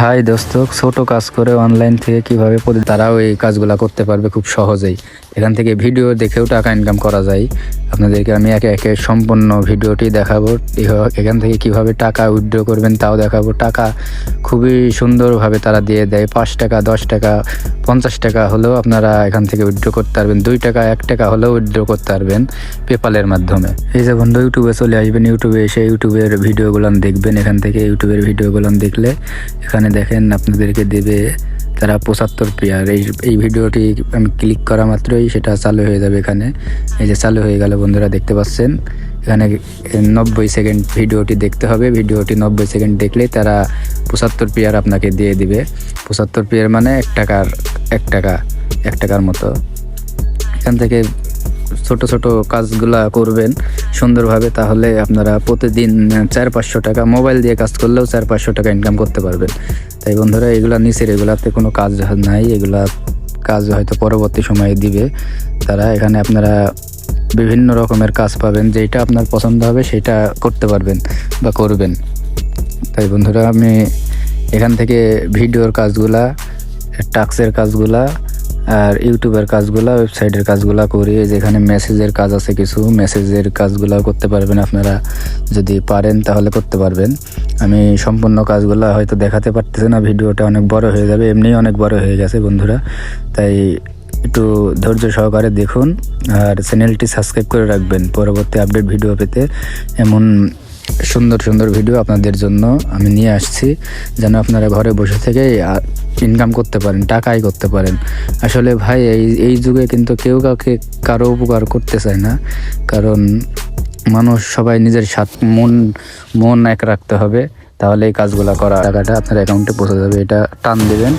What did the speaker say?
High দোস্ত, ছোট কাজ করে অনলাইন থেকে কীভাবে তারাও এই কাজগুলা করতে পারবে খুব সহজেই। এখান থেকে ভিডিও দেখেও টাকা ইনকাম করা যায়। আপনাদেরকে আমি একে একে সম্পূর্ণ ভিডিওটি দেখাবো। এখান থেকে কীভাবে টাকা উইথড্র করবেন তাও দেখাবো। টাকা খুবই সুন্দরভাবে তারা দিয়ে দেয়। পাঁচ টাকা, দশ টাকা, পঞ্চাশ টাকা হলেও আপনারা এখান থেকে উইথড্র করতে পারবেন। দুই টাকা, এক টাকা হলেও উইথড্র করতে পারবেন পেপালের মাধ্যমে। এই যে বন্ধু ইউটিউবে চলে আসবেন। ইউটিউবে এসে ইউটিউবের ভিডিওগুলো দেখবেন। এখান থেকে ইউটিউবের ভিডিওগুলো দেখলে এখানে দেখেন আপনাদেরকে দেবে তারা পঁচাত্তর পেয়ার এই এই ভিডিওটি আমি ক্লিক করা মাত্রই সেটা চালু হয়ে যাবে এখানে। এই যে চালু হয়ে গেল বন্ধুরা, দেখতে পাচ্ছেন? এখানে নব্বই সেকেন্ড ভিডিওটি দেখতে হবে। ভিডিওটি নব্বই সেকেন্ড দেখলে তারা পঁচাত্তর পেয়ার আপনাকে দিয়ে দিবে। পঁচাত্তর পেয়ার মানে এক টাকার, এক টাকা, এক টাকার মতো। এখান থেকে ছোট ছোট কাজগুলা করবেন সুন্দরভাবে, তাহলে আপনারা প্রতিদিন চার পাঁচশো টাকা মোবাইল দিয়ে কাজ করলেও চার পাঁচশো টাকা ইনকাম করতে পারবেন। তাই বন্ধুরা, এগুলা নিচের, এগুলাতে কোনো কাজ নাই, এগুলা কাজ হয়তো পরবর্তী সময়ে দিবে। তারা এখানে আপনারা বিভিন্ন রকমের কাজ পাবেন যেটা আপনার পছন্দ হবে সেটা করতে পারবেন বা করবেন। তাই বন্ধুরা, আমি এখান থেকে ভিডিওর কাজগুলা টাক্সের কাজগুলা আর ইউটিউবের কাজগুলা, ওয়েবসাইটের কাজগুলা করি। যেখানে মেসেজের কাজ আছে কিছু, মেসেজের কাজগুলো করতে পারবেন আপনারা। যদি পারেন তাহলে করতে পারবেন। আমি সম্পূর্ণ কাজগুলা হয়তো দেখাতে পারতেছি না, ভিডিওটা অনেক বড় হয়ে যাবে এমনিই অনেক বড় হয়ে গেছে বন্ধুরা। তাই একটু ধৈর্য সহকারে দেখুন, আর চ্যানেলটি সাবস্ক্রাইব করে রাখবেন। পরবর্তী আপডেট ভিডিও পেতে এমন সুন্দর সুন্দর ভিডিও আপনাদের জন্য আমি নিয়ে আসছি, যেন আপনারা ঘরে বসে থেকে ইনকাম করতে পারেন টাকাই করতে পারেন। আসলে ভাই, এই এই যুগে কিন্তু কেউ কাউকে কারও উপকার করতে চায় না। কারণ মানুষ সবাই নিজের সাত, মন মন এক রাখতে হবে। তাহলে এই কাজগুলো করা টাকাটা আপনার অ্যাকাউন্টে পৌঁছে যাবে। এটা টান দিবেন।